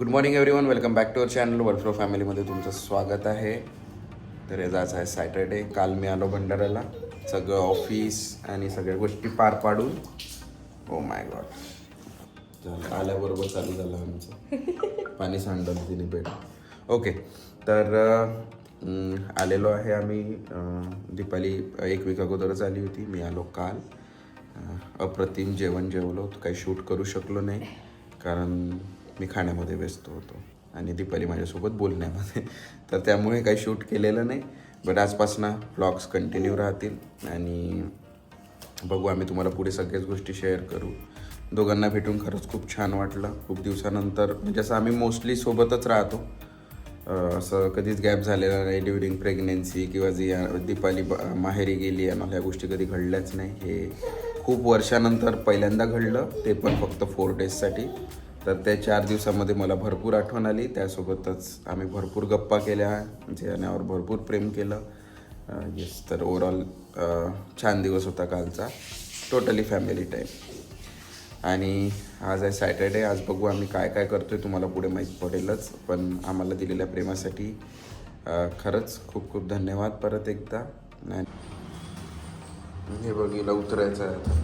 Good morning everyone welcome back to our channel work fro फॅमिलीमध्ये तुमचं स्वागत आहे. तर आज आहे सॅटर्डे काल मी आलो भंडाऱ्याला. सगळं ऑफिस आणि सगळ्या गोष्टी पार पाडून. ओ माय गॉड झालं. आल्याबरोबर चालू झालं आमचं. पाणी सांडलं तिने पेट. ओके तर आलेलो आहे आम्ही. दीपाली एक वीक अगोदरच आली होती. मी आलो काल. अप्रतिम जेवण जेवलो. काही शूट करू शकलो नाही. कारण मी खाण्यामध्ये व्यस्त होतो आणि दीपाली माझ्यासोबत बोलण्यामध्ये. तर त्यामुळे काही शूट केलेलं नाही. बट आजपासनं ब्लॉग्स कंटिन्यू राहतील आणि बघू आम्ही तुम्हाला पुढे सगळ्याच गोष्टी शेअर करू. दोघांना भेटून खरंच खूप छान वाटलं. खूप दिवसानंतर म्हणजे असं आम्ही मोस्टली सोबतच राहतो. असं कधीच गॅप झालेला नाही ड्युरिंग प्रेग्नेन्सी किंवा जी दीपाली माहेरी गेली आणि ह्या गोष्टी कधी घडल्याच नाही. हे खूप वर्षानंतर पहिल्यांदा घडलं. ते पण फक्त फोर डेजसाठी तर त्या चार दिवसामध्ये मला भरपूर आठवण आली. त्यासोबतच आम्ही भरपूर गप्पा केल्या जेवणावर भरपूर प्रेम केलं. येस तर ओवरऑल छान दिवस होता कालचा. टोटली फॅमिली टाईम आणि आज आहे सॅटर्डे आज बघू आम्ही काय काय करतो आहे तुम्हाला पुढे माहीत पडेलच. पण आम्हाला दिलेल्या प्रेमासाठी खरंच खूप खूप धन्यवाद परत एकदा. हे बघ हिला उतरायचं आहे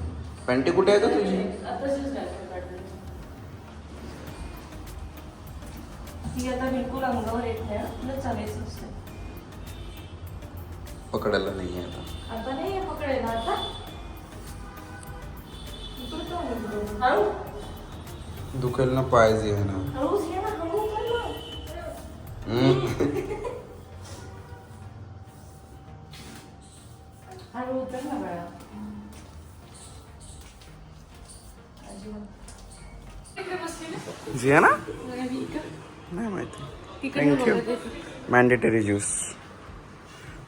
पॅन्टी कुठे आहे का तुझी? ती आता बिलकुल अंगावर येत नाही हं. तुला चालायचं असतं. पकडायला नाही आता. आता नाही आहे पकडायला आता दुखेल ना पाहिजे आहे ना. ना? येते. मॅन्डेटरी ज्यूस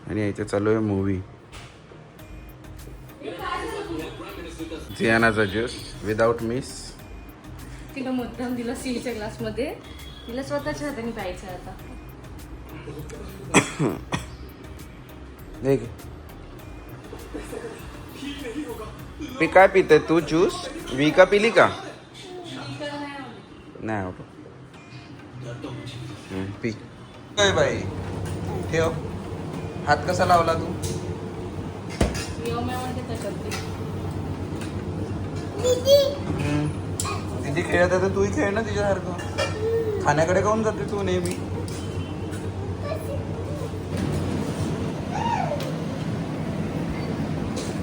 आणि इथे चालू आहे मूवी जियानाचा ज्यूस विदाउट मिस तिला मुद्दाम दिला स्टीलच्या ग्लासमध्ये तिला स्वतःच्या हाताने प्यायचं आता. देख. काय पिते तू ज्यूस वी का? पिली का नाही आवडत. पी. काय बाई. ठेव. हात कसा लावला तू. तिथे खेळत आहे तर तूही खेळ ना तिच्यासारखं. खाण्याकडे काऊन जाते तू नेहमी?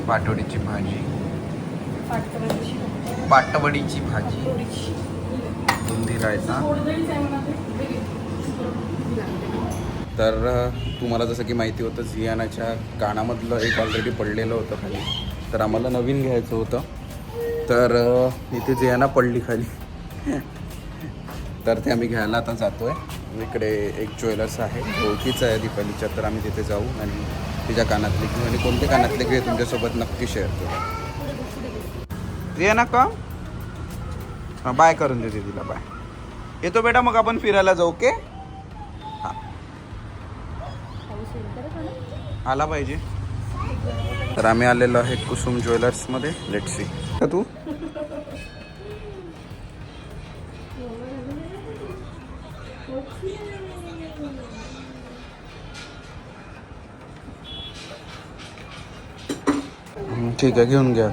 पाटवडीची भाजी. पाटवडीची भाजी. बुंदी रायता थोडंच आहे म्हणा ते. दे घे. तर तुम्हाला जसं की माहिती होतं झियानाच्या कानामधलं एक ऑलरेडी पडलेलं होतं खाली. तर आम्हाला नवीन घ्यायचं होतं. तर इथे झियाना पडली खाली. तर ते आम्ही घ्यायला आता जातो आहे इकडे एक ज्वेलर्स आहे. ओळखीचं आहे दीपालीच्या. तर आम्ही तिथे जाऊ आणि तिच्या कानातले घेऊ. आणि कोणते कानातले घे तुमच्यासोबत नक्की शेअर करू. झियाना का हां बाय करून देते तिला बाय येतो बेटा मग आपण फिरायला जाऊ ओके हां पाऊस येईल बरं का ना? आला पाहिजे. तर आम्ही आलेलो आहे कुसुम ज्वेलर्समध्ये लेट सी का तू? ठीक आहे घेऊन घ्या.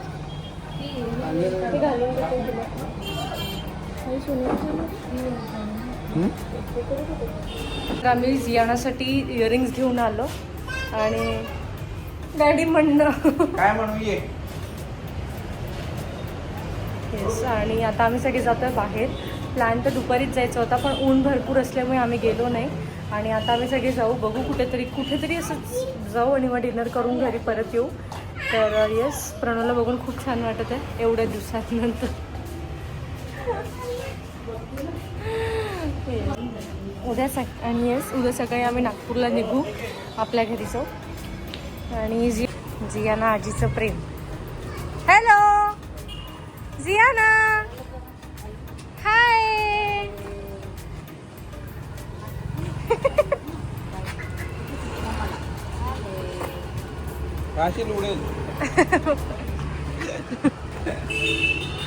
आम्ही जियाणासाठी इयरिंग्स घेऊन आलो. आणि डॅडी म्हणणं. काय म्हणू ये? येस आणि आता आम्ही सगळे जातो आहे बाहेर. प्लॅन तर दुपारीच जायचा होता पण ऊन भरपूर असल्यामुळे आम्ही गेलो नाही. आणि आता आम्ही सगळे जाऊ बघू कुठेतरी कुठेतरी असंच जाऊ आणि मग डिनर करून घरी परत येऊ. तर येस प्रणवला बघून खूप छान वाटत आहे एवढ्या दिवसांनंतर. उद्या सक आणि येस उद्या सकाळी आम्ही नागपूरला निघू. आपल्या घरी जाऊ. आणि जी जियाना आजीचं प्रेम. हॅलो जियाना! हाय उडेल.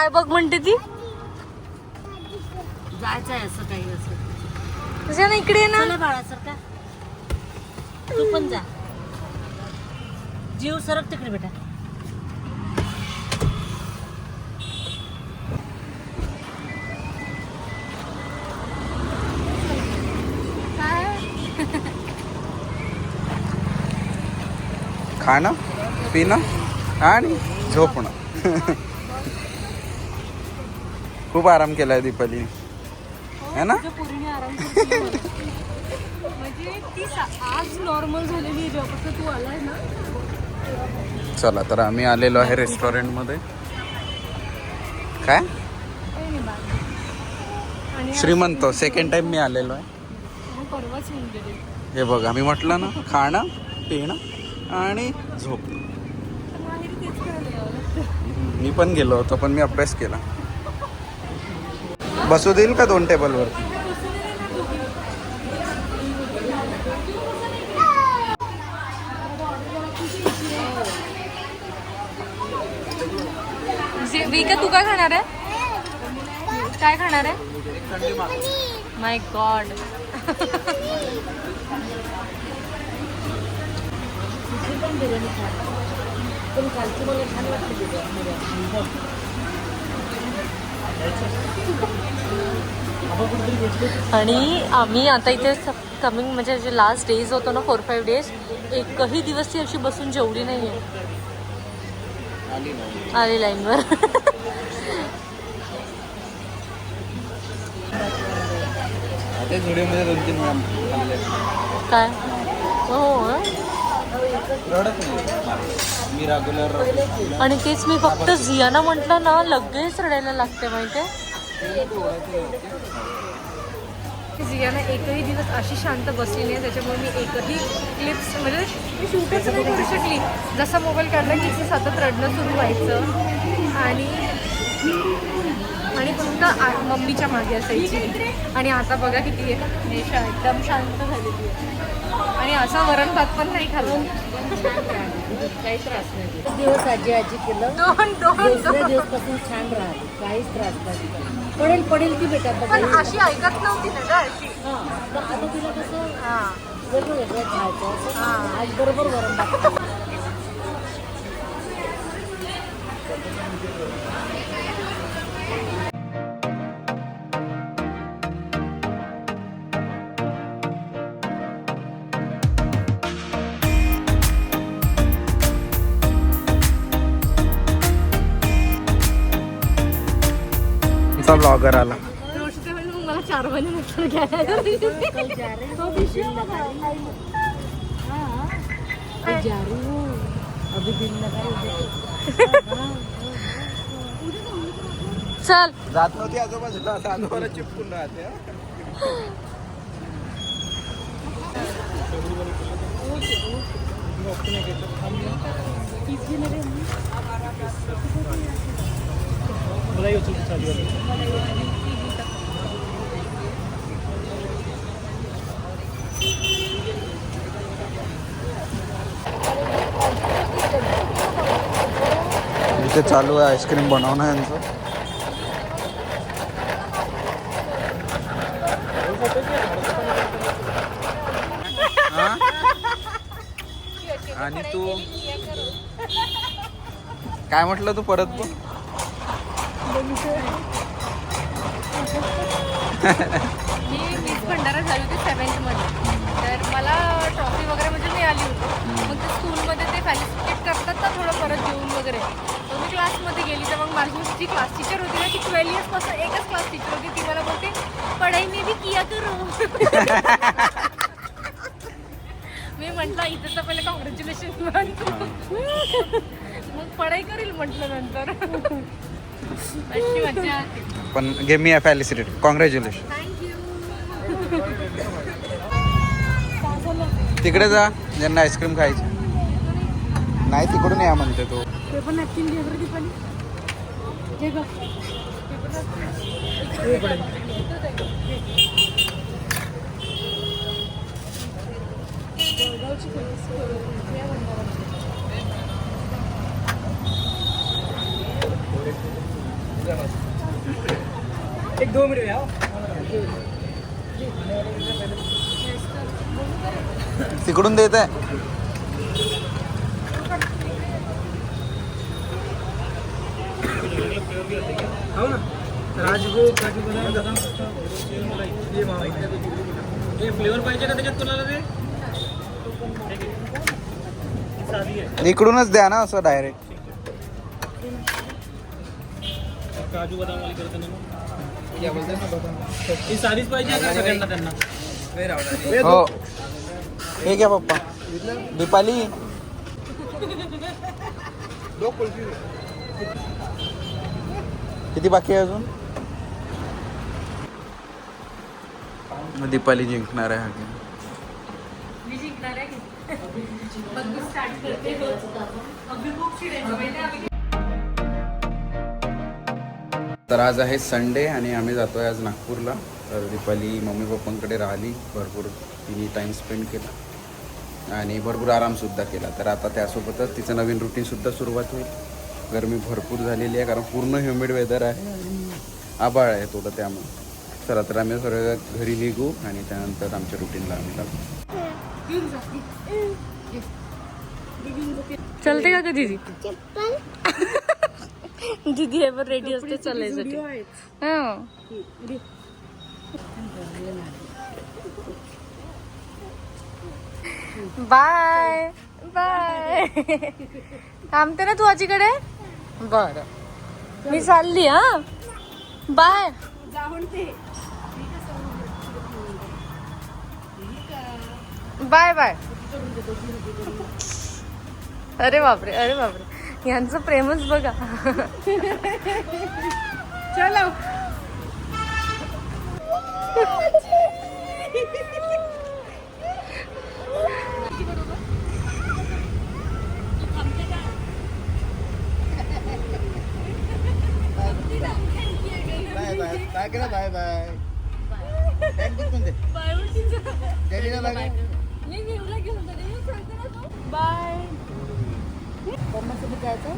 काय बघ म्हणते ती. जायचं आहे असं काही असं. तुझ्या ना इकडे ना. चला बाळा सर का तू पण जा. जीव सरक तिकडे बेटा. खाणं पिणं आणि झोपणं खूप आराम केलाय दीपालीने है ना तुझ्या पोरीने आराम करते मला. म्हणजे ती सा- आज नॉर्मल झालेली आहे जेव्हापासून तू आलाय ना. चला तर आम्ही आलेलो आहे रेस्टॉरंटमध्ये काय? श्रीमंत सेकंड टाइम मी आलेलो आहे. हे बघ आम्ही म्हटलं ना खाणं पिणं आणि लागतं. मी पण गेलो होतो पण मी अभ्यास केला. बसू देईल का दोन टेबलवरती विका तू काय खाणार आहे? काय खाणार आहे? माय गॉड पण आणि आम्ही आता इथे कमिंग म्हणजे जे लास्ट डेज होतो ना फोर फाईव्ह डेज एकही दिवस ती अशी बसून जेवली नाही आहे आली लाईनवर काय? हो हं? रेग्युलर आणि तेच मी फक्त झियाना म्हटलं ना लगेच रडायला लागते माहितीये. झियाना एकही दिवस अशी शांत बसली नाही त्याच्यामुळे मी एकही क्लिप्स म्हणजे मी शूटच नाही करू शकली. जसा मोबाईल काढला की तिचं सतत रडणं सुरू व्हायचं. आणि आणि फक्त आ- मम्मीच्या मागे असायची. आणि आता बघा किती आहे. नेशा एकदम शांत झालेली आहे. आणि असा वरण भात पण नाही खाल्ला. काही त्रास नाही. दिवस आजी आजी केलं. दोन दोन. दिवसपासून छान राहते. काहीच त्रास नाही. पडेल पडेल ती बेटा पण अशी ऐकत नव्हती ना ग अशी. हा, तर आता तिला कसं हा. वेगळं वेगळं खायचं. हा. आज बरोबर वरण ब्लॉगर आला. रोशते म्हणजे मग मला चार महिने नंतर घ्यायला कल जा रहे हो. दिन लगाई हाँ कल जा रही हूँ अभी चालू आहे. इथे चालू आहे आईस्क्रीम बनवणं यांचं. आणि तू? काय म्हटलं तू परत बघ मी मिस भंडारा झाली होती सेवन्थमध्ये तर मला ट्रॉफी वगैरे म्हणजे मिळाली होती. मग ते स्कूलमध्ये ते फॅलिसिटेट करतात ना थोडं परत जेवून वगैरे. तर मी क्लासमध्ये गेली. तर मग माझी जी क्लास टीचर होती ना ती ट्वेल्व इयर्सपासून एकच क्लास टीचर होती. ती मला बोलते पढाई मी बी किया करू मी म्हटलं इथं तर पहिले कॉंग्रॅच्युलेशन म्हणतो मग पढाई करील म्हटलं नंतर. अशी मजा आली पण गेम मी फॅलिसिटेड कॉंग्रॅच्युलेशन थँक्यू तिकडे जा ज्यांना आईस्क्रीम खायची. नाही तिकडून या म्हणते तो. ते पण नॅपकिन घे बरं दीपाली घे गं. जळगावची पोलीस कुठल्या भंडाराची? तिकडून देत आहे. हे फ्लेवर पाहिजे का त्याच्यात तुला रे? इकडूनच द्या ना असं डायरेक्ट काजू बदाम वाली करते ना। मग. ही? साधीच पाहिजे का सगळ्यांना त्यांना हो हे घ्या पप्पा दीपाली? किती बाकी आहे अजून? दीपाली जिंकणार आहे हा game. मी जिंकणार आहे. बघू स्टार्ट करते. अगदी खूप चिडायचं तर आज आहे संडे आणि आम्ही जातोय आज नागपूरला. तर दीपाली मम्मी पप्पांकडे राहिली. भरपूर तिने टाईम स्पेंड केला. आणि भरपूर आरामसुद्धा केला. तर आता त्यासोबतच तिचं नवीन रुटीनसुद्धा सुरुवात होईल. गरमी भरपूर झालेली आहे कारण पूर्ण ह्युमिड वेदर आहे. आणि आभाळ आहे थोडं त्यामुळे. चला तर आम्ही सर्व घरी निघू आणि त्यानंतर आमच्या रुटीनला आम्ही लागू. चलते का दीदी दीदी पण रेडी असते चालायसाठी. हा. Bye bye. थांबते ना तू आजीकडे? बर. मी चालली हा. बाय. Bye bye. अरे बापरे अरे बापरे. यांचं प्रेमच बघा. चलो. Bye bye. बाय. करा बाय बाय बाय मम्मासोबत जायचं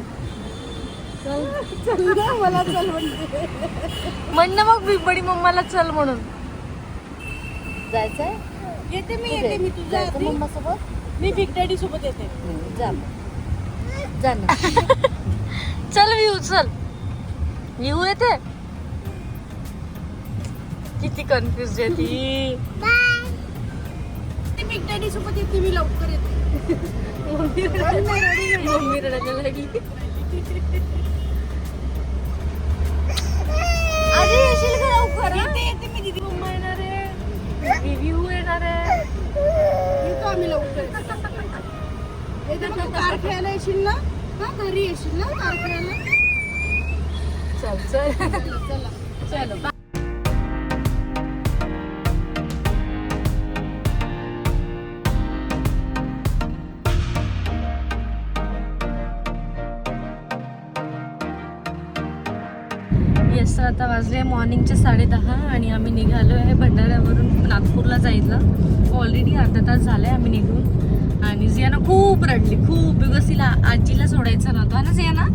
मला चल म्हणते म्हण ना मग बिबडी मम्माला चल म्हणून. जायचंय? येते मी येते मी तुझ्या मम्मासोबत? मी बिग डॅडी सोबत येते. हम्म, जा मग. जा ना. चल विहू चल. विहू येते? किती कन्फ्युज आहे ती. बिग डॅडी सोबत येते मी लवकर येते. मम्मी रडायला मम्मी रडायला लागली. आधी येशील का लवकर येते येते मी दीदी. मम्मा येणार आहे. रिव्ह्यू येणार आहे. येतो आम्ही लवकर. येते मग कार खेळायला येशील ना? हा घरी येशील ना कार खेळायला? चल चल. चलो येस तर आता वाजले मॉर्निंगचे साडेदहा आणि आम्ही निघालो आहे भंडाऱ्यावरून नागपूरला जायला. ऑलरेडी अर्धा तास झाला आहे आम्ही निघून. आणि जियाना खूप रडली खूप बिकॉज तिला आजीला सोडायचं नव्हतं. ना जियाना?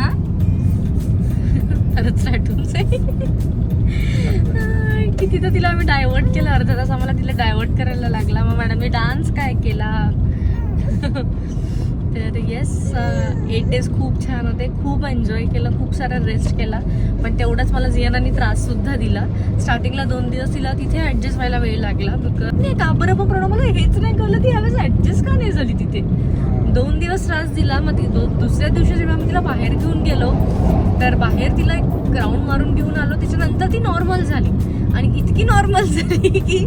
हां? खरंच रटून किती तर तिला आम्ही डायव्हर्ट केलं. अर्धा तास आम्हाला तिला डायव्हर्ट करायला लागला. मग मॅडम मी डान्स काय केला? तर येस एट डेज खूप छान होते. खूप एन्जॉय केलं खूप सारा रेस्ट केला. पण तेवढाच मला जियानानी त्राससुद्धा दिला. स्टार्टिंगला दोन दिवस तिला तिथे ॲडजस्ट व्हायला वेळ लागला. बिकॉज नाही का बरं पण प्रणव मला हेच नाही कळलं. ती ह्यावेळेस ॲडजस्ट का नाही झाली तिथे? दोन दिवस त्रास दिला. मग ती दो दुसऱ्या दिवशी जेव्हा मी तिला बाहेर घेऊन गेलो तर बाहेर तिला एक ग्राउंड मारून घेऊन आलो. त्याच्यानंतर ती नॉर्मल झाली. आणि इतकी नॉर्मल झाली की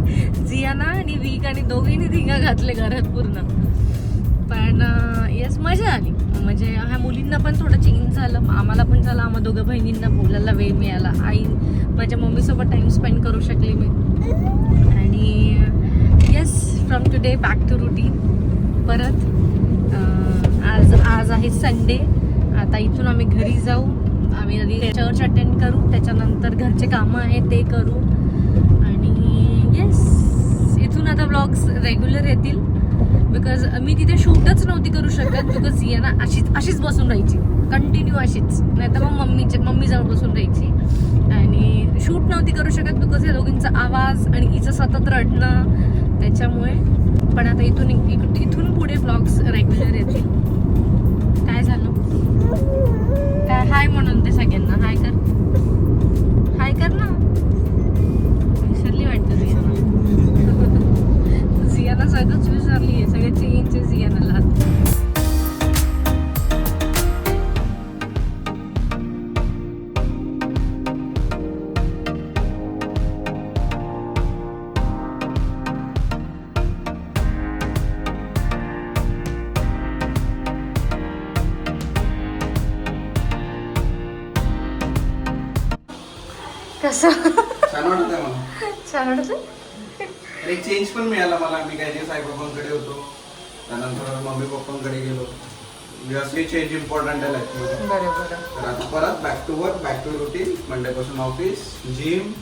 जियाना आणि वीक आणि दोघींनी धिंगा घातले घरात पूर्ण. पण येस मजा आली. म्हणजे ह्या मुलींना पण थोडं चेंज झालं. आम्हाला पण झालं. आम्हा दोघं बहिणींना बोलायला वेळ मिळाला. आई माझ्या मम्मीसोबत टाईम स्पेंड करू शकले मी. आणि yes from today back to routine परत आज आज आहे संडे आता इथून आम्ही घरी जाऊ. आम्ही आधी चर्च अटेंड करू. त्याच्यानंतर घरचे कामं आहेत ते करू. आणि येस इथून आता ब्लॉग्स रेग्युलर येतील. बिकॉज मी तिथे शूटच नव्हती करू शकत बिकॉज ना अशीच अशीच बसून राहायची. कंटिन्यू अशीच. नाही तर मग मम्मीच्या मम्मी जवळ बसून राहायची. आणि शूट नव्हती करू शकत बिकॉज या दोघींचा आवाज आणि हिचं सतत रडणं त्याच्यामुळे. पण आता इथून इथून पुढे ब्लॉग्स रेग्युलर येतील. कसं छान वाटत आहे मला. छान वाटतं एक चेंज पण मिळाला मला. मी काही दिवस आई बाबांकडे होतो. त्यानंतर मम्मी पप्पांकडे गेलो. असली चेंज इम्पॉर्टंट आहे लाईफमध्ये बरोबर. तर आता परत back to work back to routine Monday पासून ऑफिस जिम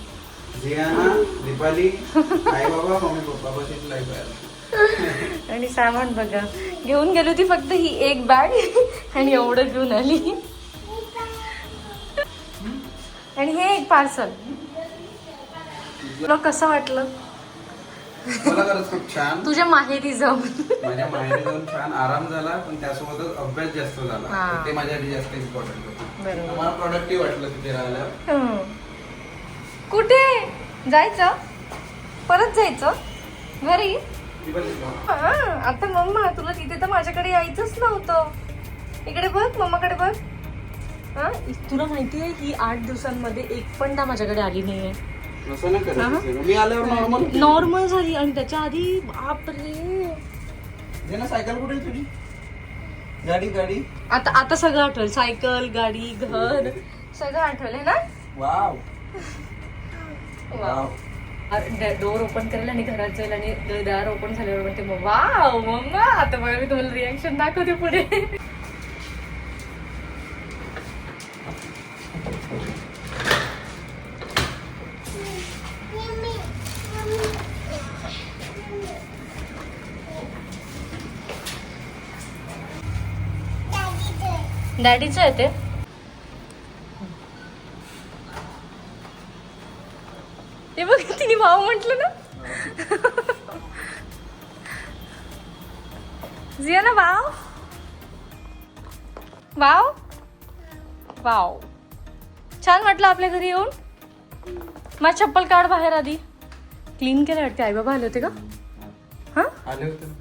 जियाना दीपाली आई बाबा मम्मी पप्पा बस लाईफ आहे आणि सामान बघा. घेऊन गेली होती फक्त ही एक बॅग आणि एवढं घेऊन आली. आणि हे एक पार्सल तुला कसं वाटलं? मला खरंच खूप छान. तुझ्या माहेरी जाऊन. माझ्या माहेरी जाऊन छान आराम झाला पण त्यासोबतच अभ्यास जास्त झाला. हा. ते माझ्यासाठी जास्त इम्पॉर्टंट होतं. बरोबर. मला प्रोडक्टिव्ह वाटलं तिथे हं. कुठे? जायचं? परत जायचं? घरी? ती पण शिकवा. हा, आता मम्मा तुला तिथे तर माझ्याकडे यायचंच नव्हतं. इकडे बघ मम्माकडे बघ. हा? तुला माहितीये ही आठ दिवसांमध्ये एक पण ना माझ्याकडे आली नाहीये. असं नाही करायचं मी आल्यावर नॉर्मल नॉर्मल झाली आणि त्याच्या आधी बापरे. सायकल कुठे आहे तुझी? गाडी गाडी. आता आता सगळं आठवलं. सायकल गाडी घर सगळं आठवलंय ना? वाव. वाव. डोर ओपन करेल आणि घरात जाईल आणि दार ओपन झाल्यावर म्हणते मग वाव मम्मा आता बघा मी तुम्हाला रिॲक्शन दाखवते पुढे. डॅडीचं आहे ते. ते बघ तिने भाव म्हटलं ना. जिया ना वाव वाव वाव छान वाटलं आपल्या घरी येऊन. माझी चप्पल काढ बाहेर आधी. क्लीन केलं वाटते. आई बाबा आले होते का? हा? आले होते?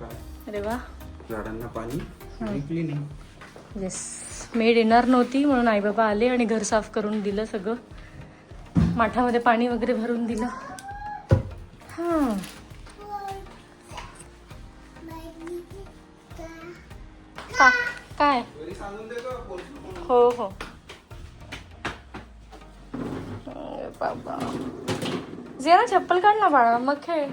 अरे वा. झाडांना पाणी. येस मेड येणार नव्हती म्हणून आई बाबा आले आणि घर साफ करून दिलं सगळं. माठामध्ये पाणी वगैरे भरून दिलं. हां. का? काय? हो हो. बाबा. जरा चप्पल काढ ना बाळा मग खेळ.